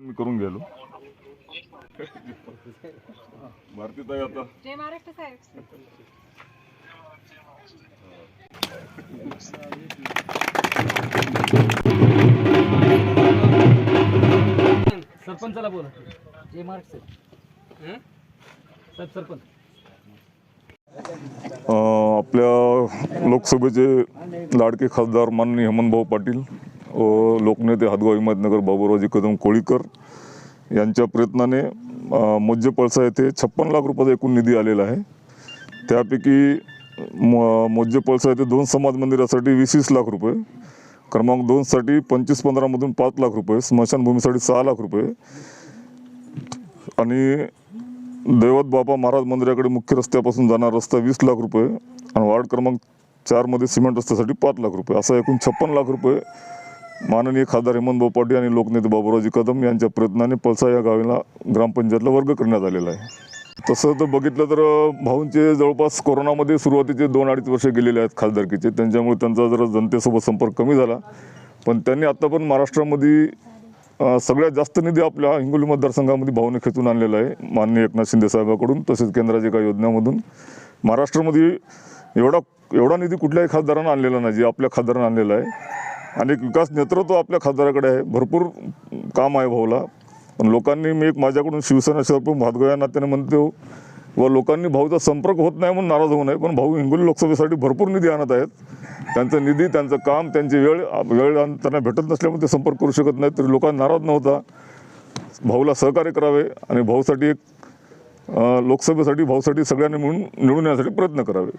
मी करून गेलो. भारती ताई आता. जय महाराष्ट्र साहेब. सरपंचाला बोला. जय महाराष्ट्र साहेब. सरपंच. आपल्या लोकसभेचे लाडके खासदार माननीय हेमंतभाऊ पाटील लोकनेते हदगाव हिमायतनगर बाबूरावजी कदम कोळीकर यांच्या प्रयत्नाने अं, पळसा येथे छप्पन लाख रुपयाचा एकूण निधी आलेला आहे. त्यापैकी म मोज्जे पळसा येथे दोन समाज मंदिरासाठी वीस वीस लाख रुपये क्रमांक दोनसाठी पंचवीस पंधरामधून पाच लाख रुपये स्मशानभूमीसाठी सहा लाख रुपये आणि दैवत बाबा महाराज मंदिराकडे मुख्य रस्त्यापासून जाणारा रस्ता वीस लाख रुपये आणि वार्ड क्रमांक चारमध्ये सिमेंट रस्त्यासाठी पाच लाख रुपये असा एकूण छप्पन लाख रुपये माननीय खासदार हेमंतभाऊ पाटील आणि लोकनेते बाबूरावजी कदम यांच्या प्रयत्नाने पळसा या गावीला ग्रामपंचायतला वर्ग करण्यात आलेला आहे. तसं तर बघितलं तर भाऊंचे जवळपास कोरोनामध्ये सुरुवातीचे दोन अडीच वर्ष गेलेले आहेत खासदारकीचे. त्यांच्यामुळे त्यांचा जरा जनतेसोबत संपर्क कमी झाला. पण त्यांनी आता पण महाराष्ट्रामध्ये सगळ्यात जास्त निधी आपल्या हिंगोली मतदारसंघामध्ये भाऊने खेचून आणलेला आहे. माननीय एकनाथ शिंदे साहेबाकडून तसेच केंद्राच्या काही योजनामधून. महाराष्ट्रामध्ये एवढा एवढा निधी कुठल्याही खासदारानं आणलेला नाही जे आपल्या खासदारानं आणलेला आहे. आणि एक विकास नेतृत्व आपल्या खासदाराकडे आहे. भरपूर काम आहे भाऊला. पण लोकांनी मी एक माझ्याकडून शिवसेना शहर भातगाव या नात्याने म्हणतो व लोकांनी भाऊचा संपर्क होत नाही म्हणून नाराज होऊ नये पण भाऊ हिंगोली लोकसभेसाठी भरपूर निधी आणत आहेत. त्यांचा निधी त्यांचं काम त्यांची वेळ वेळ त्यांना भेटत नसल्यामुळे ते संपर्क करू शकत नाहीत तरी लोकांना नाराज नव्हता. भाऊला सहकार्य करावे आणि भाऊसाठी एक लोकसभेसाठी भाऊसाठी सगळ्यांनी मिळून निवडून येण्यासाठी प्रयत्न करावे.